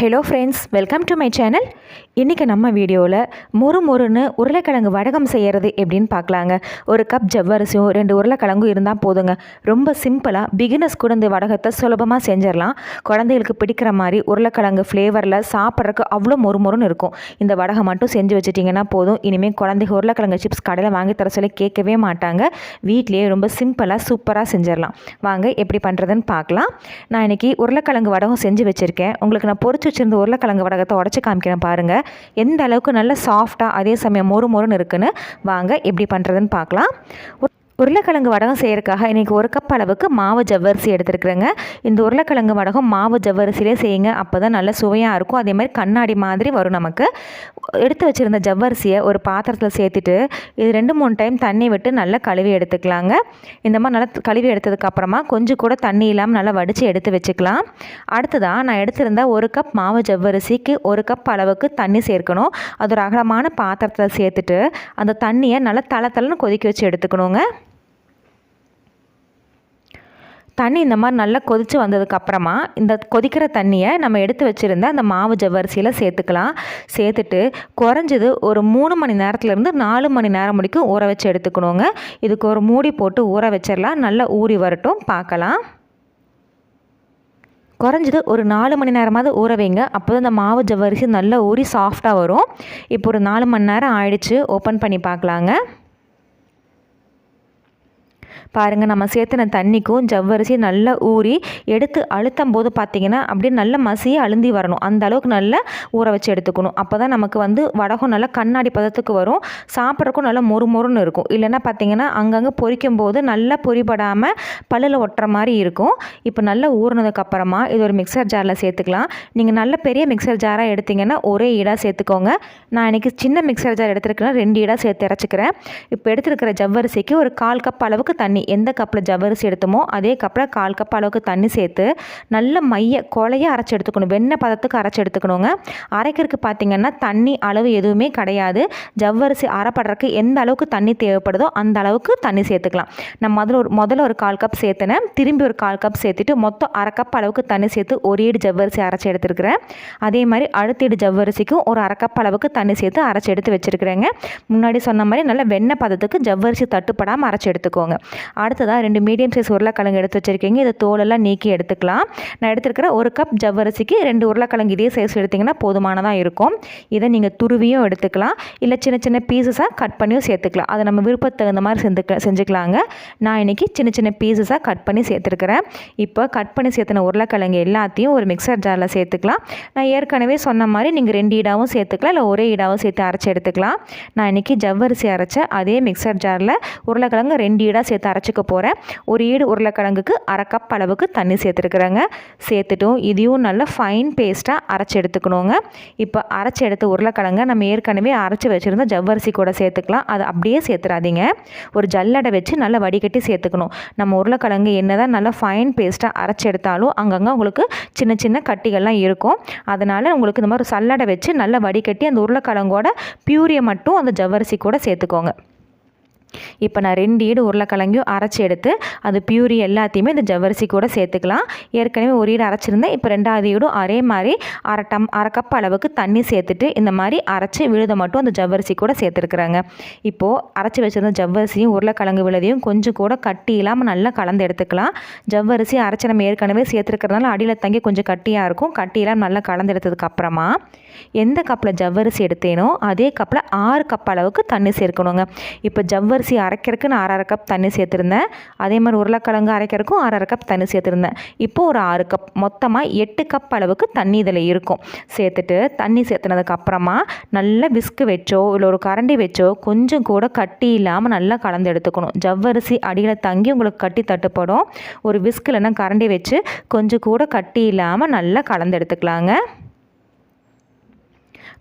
Hello friends welcome to my channel இன்றைக்கி நம்ம வீடியோவில் மொறு மொறுன்னு உருளைக்கிழங்கு வடகம் செய்கிறது எப்படின்னு பார்க்கலாங்க. ஒரு கப் ஜவ்வரிசியும் ரெண்டு உருளைக்கிழங்கும் இருந்தால் போதுங்க. ரொம்ப சிம்பிளாக பிகினர்ஸ் கூட இந்த வடகத்தை சுலபமாக செஞ்சிடலாம். குழந்தைகளுக்கு பிடிக்கிற மாதிரி உருளைக்கிழங்கு ஃப்ளேவரில் சாப்பிட்றதுக்கு அவ்வளோ மொறு மொறுன்னு இருக்கும். இந்த வடகம் மட்டும் செஞ்சு வச்சிட்டிங்கன்னா போதும். இனிமேல் குழந்தைங்க உருளைக்கிழங்கு சிப்ஸ் கடையில் வாங்கி தர சொல்லி கேட்கவே மாட்டாங்க. வீட்லேயே ரொம்ப சிம்பிளாக சூப்பராக செஞ்சிடலாம். வாங்க எப்படி பண்ணுறதுன்னு பார்க்கலாம். நான் இன்றைக்கி உருளைக்கிழங்கு வடகம் செஞ்சு வச்சுருக்கேன். உங்களுக்கு நான் பொரிச்சு வச்சுருந்த உருளைக்கிழங்கு வடகத்தை உடச்சி காமிக்கிறேன் பாருங்கள் எந்த அளவுக்கு நல்ல சாஃப்டாக அதே சமயம் மொறு மொறுன்னு இருக்குன்னு. வாங்க எப்படி பண்ணுறதுன்னு பார்க்கலாம். உருளைக்கிழங்கு வடகம் செய்கிறதுக்காக இன்றைக்கி ஒரு கப் அளவுக்கு மாவு ஜவ்வரிசி எடுத்துருக்குறேங்க. இந்த உருளைக்கிழங்கு வடகம் மாவு ஜவ்வரிசிலே செய்யுங்க. அப்போ தான் நல்ல சுவையாக இருக்கும். அதே மாதிரி கண்ணாடி மாதிரி வரும் நமக்கு. எடுத்து வச்சுருந்த ஜவ்வரிசியை ஒரு பாத்திரத்தில் சேர்த்துட்டு இது ரெண்டு மூணு டைம் தண்ணி விட்டு நல்லா கழுவி எடுத்துக்கலாங்க. இந்த மாதிரி நல்லா கழுவி எடுத்ததுக்கப்புறமா கொஞ்சம் கூட தண்ணி இல்லாமல் நல்லா வடித்து எடுத்து வச்சுக்கலாம். அடுத்ததாக நான் எடுத்திருந்த ஒரு கப் மாவு ஜவ்வரிசிக்கு ஒரு கப் அளவுக்கு தண்ணி சேர்க்கணும். அது ஒரு அகலமான பாத்திரத்தில் சேர்த்துட்டு அந்த தண்ணியை நல்லா தள தளன்னு கொதிக்க வச்சு எடுத்துக்கணுங்க. தண்ணி இந்த மாதிரி நல்லா கொதித்து வந்ததுக்கப்புறமா இந்த கொதிக்கிற தண்ணியை நம்ம எடுத்து வச்சுருந்த அந்த மாவு ஜவ்வரிசியில் சேர்த்துக்கலாம். சேர்த்துட்டு குறைஞ்சது ஒரு மூணு மணி நேரத்துலேருந்து நாலு மணி நேரம் முடிக்கும் ஊற வச்சு எடுத்துக்கணுங்க. இதுக்கு ஒரு மூடி போட்டு ஊற வச்சிடலாம் நல்லா ஊறி வரட்டும். பார்க்கலாம். குறைஞ்சது ஒரு நாலு மணி நேரமாவது ஊற வைங்க. அப்போ தான் இந்த மாவு ஜவ்வரிசி நல்லா ஊறி சாஃப்டாக வரும். இப்போ ஒரு நாலு மணி நேரம் ஆயிடுச்சு. ஓப்பன் பண்ணி பார்க்கலாங்க. பாருங்கள் நம்ம சேர்த்துன தண்ணிக்கும் ஜவ்வரிசி நல்லா ஊறி எடுத்து அழுத்தும் போது பார்த்தீங்கன்னா அப்படியே நல்ல மசியை அழுந்தி வரணும். அந்த அளவுக்கு நல்லா ஊற வச்சு எடுத்துக்கணும். அப்போ தான் நமக்கு வந்து வடகம் நல்லா கண்ணாடி பதத்துக்கு வரும். சாப்பிட்றக்கும் நல்லா மொறு மொறுன்னு இருக்கும். இல்லைன்னா பார்த்தீங்கன்னா அங்கங்கே பொரிக்கும் போது நல்லா பொறிபடாமல் பல்லில் ஒட்டுற மாதிரி இருக்கும். இப்போ நல்லா ஊறினதுக்கப்புறமா இது ஒரு மிக்சர் ஜாரில் சேர்த்துக்கலாம். நீங்கள் நல்ல பெரிய மிக்சர் ஜாராக எடுத்திங்கன்னா ஒரே ஈடாக சேர்த்துக்கோங்க. நான் இன்றைக்கி சின்ன மிக்சர் ஜார் எடுத்துருக்கேன்னா ரெண்டு ஈடாக சேர்த்து இறச்சிக்கிறேன். இப்போ எடுத்துருக்கிற ஜவ்வரிசிக்கு ஒரு கால் கப் அளவுக்கு தண்ணி எந்த கப்பில் ஜவ்வரிசி எடுத்தோமோ அதே கப்பில் கால் கப் அளவுக்கு தண்ணி சேர்த்து நல்ல மைய கொலைய அரைச்சி எடுத்துக்கணும். வெண்ணெய் பதத்துக்கு அரைச்சி எடுத்துக்கணுங்க. அரைக்கிறதுக்கு பார்த்திங்கன்னா தண்ணி அளவு எதுவுமே கிடையாது. ஜவ்வரிசி அரைப்படுறதுக்கு எந்த அளவுக்கு தண்ணி தேவைப்படுதோ அந்த அளவுக்கு தண்ணி சேர்த்துக்கலாம். நான் முதல்ல ஒரு முதல்ல ஒரு கால் கப் சேர்த்தினேன். திரும்பி ஒரு கால் கப் சேர்த்துட்டு மொத்தம் அரை கப் அளவுக்கு தண்ணி சேர்த்து ஒரு ஈடு ஜவ்வரிசி அரைச்சி எடுத்துருக்கிறேன். அதே மாதிரி அடுத்த ஈடு ஜவ்வரிசிக்கும் ஒரு அரை கப் அளவுக்கு தண்ணி சேர்த்து அரைச்சி எடுத்து வச்சுருக்கிறேங்க. முன்னாடி சொன்ன மாதிரி நல்ல வெண்ணெய் பதத்துக்கு ஜவ்வரிசி தட்டுப்படாமல் அரைச்சி எடுத்துக்கோங்க. அடுத்ததாக ரெண்டு மீடியம் சைஸ் உருளைக்கிழங்கு எடுத்து வச்சுருக்கீங்க. இதை தோலெல்லாம் நீக்கி எடுத்துக்கலாம். நான் எடுத்துருக்கிற ஒரு கப் ஜவ்வரிசிக்கு ரெண்டு உருளைக்கிழங்கு இதே சைஸ் எடுத்திங்கன்னா போதுமானதாக இருக்கும். இதை நீங்கள் துருவியும் எடுத்துக்கலாம். இல்லை சின்ன சின்ன பீசஸாக கட் பண்ணியும் சேர்த்துக்கலாம். அதை நம்ம விருப்பத்துக்கு தகுந்த மாதிரி செஞ்சுக்க செஞ்சுக்கலாங்க. நான் இன்றைக்கி சின்ன சின்ன பீசஸாக கட் பண்ணி சேர்த்துருக்கிறேன். இப்போ கட் பண்ணி சேர்த்துன உருளைக்கிழங்கு எல்லாத்தையும் ஒரு மிக்சர் ஜாரில் சேர்த்துக்கலாம். நான் ஏற்கனவே சொன்ன மாதிரி நீங்கள் ரெண்டு ஈடாவும் சேர்த்துக்கலாம். இல்லை ஒரே ஈடாவும் சேர்த்து அரைச்சி எடுத்துக்கலாம். நான் இன்றைக்கி ஜவ்வரிசி அரைச்ச அதே மிக்சர் ஜாரில் உருளைக்கிழங்கு ரெண்டு ஈடாக சேர்த்து அரை அரைச்சிக்க போகிறேன் ஒரு ஈடு உருளைக்கிழங்குக்கு அரை கப் அளவுக்கு தண்ணி சேர்த்துருக்குறேங்க. சேர்த்துட்டும். இதையும் நல்லா ஃபைன் பேஸ்ட்டாக அரைச்சி எடுத்துக்கணுங்க. இப்போ அரைச்சி எடுத்த உருளைக்கிழங்க நம்ம ஏற்கனவே அரைச்சி வச்சுருந்த ஜவ்வரிசி கூட சேர்த்துக்கலாம். அது அப்படியே சேர்த்துறாதீங்க. ஒரு ஜல்லடை வச்சு நல்லா வடிகட்டி சேர்த்துக்கணும். நம்ம உருளைக்கிழங்கு என்னதான் நல்லா ஃபைன் பேஸ்ட்டாக அரைச்சி எடுத்தாலும் அங்கங்கே உங்களுக்கு சின்ன சின்ன கட்டிகள்லாம் இருக்கும். அதனால் உங்களுக்கு இந்த மாதிரி ஒரு சல்லடை வச்சு நல்லா வடிகட்டி அந்த உருளைக்கிழங்கோட பியூரியை மட்டும் அந்த ஜவ்வரிசி கூட சேர்த்துக்கோங்க. இப்போ நான் ரெண்டு ஈடு உருளைக்கிழங்கையும் அரைச்சி எடுத்து அது பியூரி எல்லாத்தையுமே இந்த ஜவ்வரிசி கூட சேர்த்துக்கலாம். ஏற்கனவே ஒரு ஈடு அரைச்சிருந்தேன். இப்போ ரெண்டாவது ஈடும் அதே மாதிரி அரை டம் அரை கப் அளவுக்கு தண்ணி சேர்த்துட்டு இந்த மாதிரி அரைச்சி விழுத மட்டும் அந்த ஜவ்வரிசி கூட சேர்த்துருக்குறாங்க. இப்போது அரைச்சி வச்சுருந்த ஜவ்வரிசியும் உருளைக்கிழங்கு விழுதையும் கொஞ்சம் கூட கட்டி இல்லாமல் நல்லா கலந்து எடுத்துக்கலாம். ஜவ்வரிசி அரைச்சி நம்ம ஏற்கனவே சேர்த்துருக்கிறதுனால அடியில் தங்கி கொஞ்சம் கட்டியாக இருக்கும். கட்டி இல்லாமல் நல்லா கலந்து எடுத்ததுக்கு அப்புறமா எந்த கப்பில் ஜவ்வரிசி எடுத்தேனோ அதே கப்பில் ஆறு கப் அளவுக்கு தண்ணி சேர்க்கணுங்க. இப்போ ஜவ்வரிசி அரைக்கிறதுக்கு நான் அரை அரை கப் தண்ணி சேர்த்துருந்தேன். அதே மாதிரி உருளைக்கிழங்கு அரைக்கிறதுக்கும் அரை அரை கப் தண்ணி சேர்த்துருந்தேன். இப்போ ஒரு ஆறு கப் மொத்தமாக எட்டு கப் அளவுக்கு தண்ணி இதில் இருக்கும். சேர்த்துட்டு தண்ணி சேர்த்துனதுக்கப்புறமா நல்லா விஸ்கு வச்சோ இல்லை ஒரு கரண்டி வச்சோ கொஞ்சம் கூட கட்டி இல்லாமல் நல்லா கலந்து எடுத்துக்கணும். ஜவ்வரிசி அடியில் தங்கி உங்களுக்கு கட்டி தட்டுப்படும். ஒரு விஸ்க் இல்லைன்னா கரண்டி வச்சு கொஞ்சம் கூட கட்டி இல்லாமல் நல்லா கலந்து எடுத்துக்கலாங்க.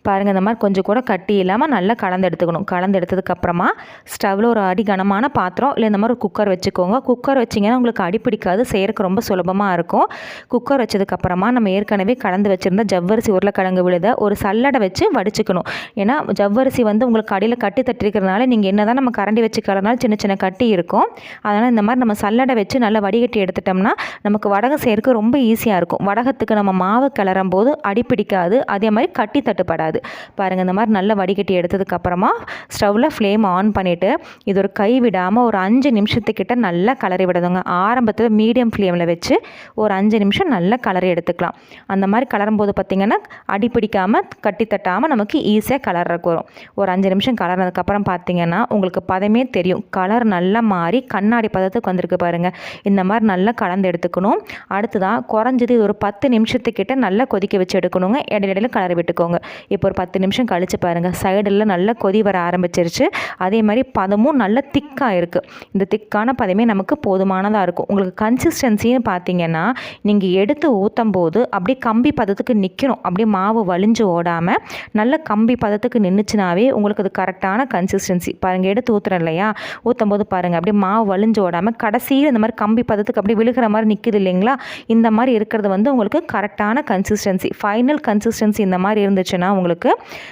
பாருங்கள் இந்த மாதிரி கொஞ்சம் கூட கட்டி இல்லாமல் நல்லா கலந்து எடுத்துக்கணும். கலந்து எடுத்ததுக்கப்புறமா ஸ்டவ்வில் ஒரு அடி கனமான பாத்திரம் இல்லை இந்த மாதிரி ஒரு குக்கர் வச்சுக்கோங்க. குக்கர் வச்சிங்கன்னா உங்களுக்கு அடி பிடிக்காது செய்கிறதுக்கு ரொம்ப சுலபமாக இருக்கும். குக்கர் வச்சதுக்கப்புறமா நம்ம ஏற்கனவே கலந்து வச்சுருந்த ஜவ்வரிசி உருளைக்கிழங்கு விழுத ஒரு சல்லடை வச்சு வடிச்சுக்கணும். ஏன்னா ஜவ்வரிசி வந்து உங்களுக்கு அடியில் கட்டி தட்டிருக்கிறதுனால நீங்கள் என்ன தான் நம்ம கரண்டி வச்சு கலனாலும் சின்ன சின்ன கட்டி இருக்கும். அதனால் இந்த மாதிரி நம்ம சல்லடை வச்சு நல்லா வடிகட்டி எடுத்துட்டோம்னா நமக்கு வடகம் செய்கிறக்கு ரொம்ப ஈஸியாக இருக்கும். வடகத்துக்கு நம்ம மாவு கிளறும் போது அடி பிடிக்காது அதே மாதிரி கட்டி தட்டுப்படாது. பாருங்கள் இந்த மாதிரி நல்லா வடிகட்டி எடுத்ததுக்கப்புறமா ஸ்டவ்வில் ஃப்ளேம் ஆன் பண்ணிவிட்டு இது ஒரு கை விடாமல் ஒரு அஞ்சு நிமிஷத்துக்கிட்ட நல்லா கலரி விடுதுங்க ஆரம்பத்தில் மீடியம் ஃப்ளேமில் வச்சு ஒரு அஞ்சு நிமிஷம் நல்லா கலரி எடுத்துக்கலாம். அந்த மாதிரி கலரும் போது பார்த்திங்கன்னா அடி பிடிக்காமல் கட்டி தட்டாமல் நமக்கு ஈஸியாக கலர்றக்கு வரும். ஒரு அஞ்சு நிமிஷம் கலர்னதுக்கப்புறம் பார்த்தீங்கன்னா உங்களுக்கு பதமே தெரியும். கலர் நல்லா மாறி கண்ணாடி பதத்துக்கு வந்திருக்கு பாருங்கள் இந்த மாதிரி நல்லா கலந்து எடுத்துக்கணும். அடுத்ததான் குறைஞ்சது ஒரு பத்து நிமிஷத்துக்கிட்ட நல்லா கொதிக்க வச்சு எடுக்கணுங்க. இடையில கலரி விட்டுக்கோங்க. இப்போ ஒரு பத்து நிமிஷம் கழித்து பாருங்கள் சைடில் நல்லா கொதி வர ஆரம்பிச்சிருச்சு. அதே மாதிரி பதமும் நல்ல திக்காக இருக்குது இந்த திக்கான பதமே நமக்கு போதுமானதாக இருக்கும். உங்களுக்கு கன்சிஸ்டன்சின்னு பார்த்தீங்கன்னா நீங்கள் எடுத்து ஊற்றும் போது அப்படியே கம்பி பதத்துக்கு நிற்கணும் அப்படியே மாவு வலிஞ்சு ஓடாமல் நல்ல கம்பி பதத்துக்கு நின்றுச்சுனாவே உங்களுக்கு அது கரெக்டான கன்சிஸ்டன்சி பாருங்கள் எடுத்து ஊற்றுறோம் இல்லையா? ஊற்றும் போது பாருங்கள் அப்படியே மாவு வலிஞ்சு ஓடாமல் கடைசியில் இந்த மாதிரி கம்பி பதத்துக்கு அப்படியே விழுகிற மாதிரி நிற்குது இல்லைங்களா? இந்த மாதிரி இருக்கிறது வந்து உங்களுக்கு கரெக்டான கன்சிஸ்டன்சி ஃபைனல் கன்சிஸ்டன்சி இந்த மாதிரி இருந்துச்சுன்னா உங்களுக்கு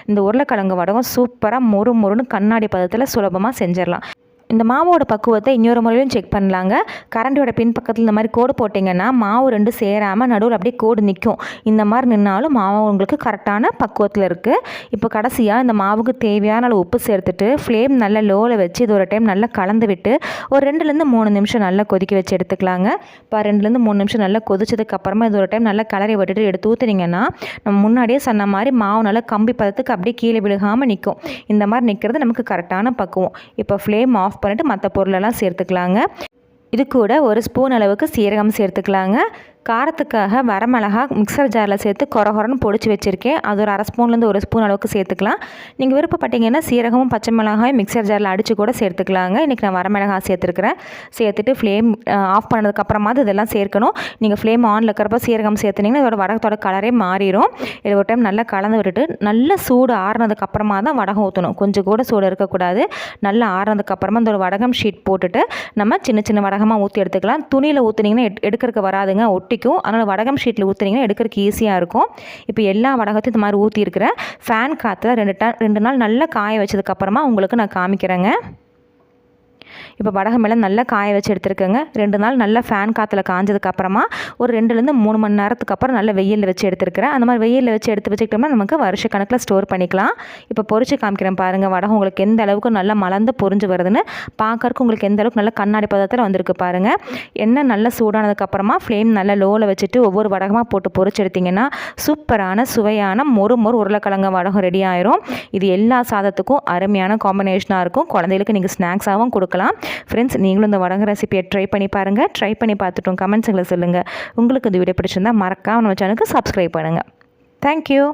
இந்த உருளைக்கிழங்கு வடகம் சூப்பராக மொறு மொறுன்னு கண்ணாடி பதத்தில் சுலபமாக செஞ்சிடலாம். இந்த மாவோட பக்குவத்தை இன்னொரு முறையிலும் செக் பண்ணலாங்க. கரண்டியோட பின்பக்கத்தில் இந்த மாதிரி கோடு போட்டிங்கன்னா மாவு ரெண்டு சேராமல் நடுவில் அப்படியே கோடு நிற்கும் இந்த மாதிரி நின்னாலும் மாவு உங்களுக்கு கரெக்டான பக்குவத்தில் இருக்குது இப்போ கடைசியாக இந்த மாவுக்கு தேவையான அளவு உப்பு சேர்த்துட்டு ஃப்ளேம் நல்லா லோவில் வச்சு இது ஒரு டைம் நல்லா கலந்து விட்டு ஒரு ரெண்டுலேருந்து மூணு நிமிஷம் நல்லா கொதிக்க வச்சு எடுத்துக்கலாங்க. இப்போ ரெண்டுலேருந்து மூணு நிமிஷம் நல்லா கொதிச்சதுக்கப்புறமா இது ஒரு டைம் நல்லா கலரை விட்டுட்டு எடுத்து ஊற்றுனீங்கன்னா நம்ம முன்னாடியே சொன்ன மாதிரி மாவு நல்லா கம்பி பதத்துக்கு அப்படியே கீழே விழுகாமல் நிற்கும் இந்த மாதிரி நிற்கிறது நமக்கு கரெக்டான பக்குவம். இப்போ ஃப்ளேம் ஆஃப் பண்ணிவிட்டு மற்ற பொருளெல்லாம் சேர்த்துக்கலாங்க. இது கூட ஒரு ஸ்பூன் அளவுக்கு சீரகம் சேர்த்துக்கலாங்க. காரத்துக்காக வரமிளகா மிக்சர் ஜாரில் சேர்த்து கொரகொரன்னு பொடிச்சு வச்சுருக்கேன். அது ஒரு அரை ஸ்பூன்லேருந்து ஒரு ஸ்பூன் அளவுக்கு சேர்த்துக்கலாம். நீங்கள் விருப்பப்பட்டீங்கன்னா சீரகமும் பச்சை மிளகாயும் மிக்சர் ஜாரில் அடித்து கூட சேர்த்துக்கலாங்க. இன்றைக்கி நான் வரமிளகா சேர்த்துருக்கிறேன். சேர்த்துட்டு ஃப்ளேம் ஆஃப் பண்ணதுக்கப்புறமா இதெல்லாம் சேர்க்கணும். நீங்கள் ஃப்ளேம் ஆனில் இருக்கிறப்ப சீரகம் சேர்த்துனீங்கன்னா இதோட வடகத்தோட கலரே மாறிடும் இது ஒரு டைம் நல்லா கலந்து விட்டுட்டு நல்ல சூடு ஆறுனதுக்கப்புறமா தான் வடகம் ஊற்றணும் கொஞ்சம் கூட சூடு இருக்கக்கூடாது. நல்லா ஆறுனதுக்கப்புறமா இந்த ஒரு வடகம் ஷீட் போட்டுட்டு நம்ம சின்ன சின்ன வடகமாக ஊற்றி எடுத்துக்கலாம். துணியில் ஊற்றுனீங்கன்னா எடுக்கிறதுக்கு வராதுங்க. ஒட்டி ஒட்டிக்கும் அதனால் வடகம் ஷீட்டில் ஊற்றுனீங்கன்னா எடுக்கிறதுக்கு ஈஸியாக இருக்கும். இப்போ எல்லா வடகத்தையும் இந்த மாதிரி ஊற்றிருக்கிறேன் ஃபேன் காற்றுல ரெண்டு ட ரெண்டு நாள் நல்லா காய வச்சதுக்கப்புறமா உங்களுக்கு நான் காமிக்கிறேங்க. இப்போ வடகம் மேலே நல்லா காய வச்சு எடுத்துருக்கேங்க. ரெண்டு நாள் நல்லா ஃபேன் காற்றுல காஞ்சதுக்கப்புறமா ஒரு ரெண்டுலேருந்து மூணு மணி நேரத்துக்கு அப்புறம் நல்லா வெயிலில் வச்சு எடுத்துருக்கிறேன். அந்த மாதிரி வெயிலில் வச்சு எடுத்து வச்சுக்கிட்டோம்னா நமக்கு வருஷ கணக்கில் ஸ்டோர் பண்ணிக்கலாம். இப்போ பொறிச்சு காமிக்கிறேன் பாருங்கள் வடகம் உங்களுக்கு எந்த அளவுக்கு நல்லா மலர்ந்து பொறிஞ்சு வருதுன்னு. பார்க்கறக்கு உங்களுக்கு எந்த அளவுக்கு நல்ல கண்ணாடி பதத்தில் வந்திருக்கு பாருங்கள் எண்ணெய் நல்லா சூடானதுக்கப்புறமா ஃப்ளேம் நல்லா லோவில் வச்சுட்டு ஒவ்வொரு வடகமாக போட்டு பொறிச்சு எடுத்திங்கன்னா சூப்பரான சுவையான மொறு மொறு உருளைக்கிழங்கு வடகம் ரெடி ஆயிரும். இது எல்லா சாதத்துக்கும் அருமையான காம்பினேஷனாக இருக்கும். குழந்தைகளுக்கு நீங்கள் ஸ்நாக்ஸாகவும் கொடுக்கலாம். ஃப்ரெண்ட்ஸ் நீங்களும் இந்த வடங்கு ரெசிபியை ட்ரை பண்ணி பாருங்கள் ட்ரை பண்ணி பார்த்துட்டோம் கமெண்ட்ஸுங்களை சொல்லுங்கள் உங்களுக்கு இந்த வீடியோ பிடிச்சிருந்தா மறக்காமல் நம்ம சேனலுக்கு சப்ஸ்கிரைப் பண்ணுங்கள் தேங்க்யூ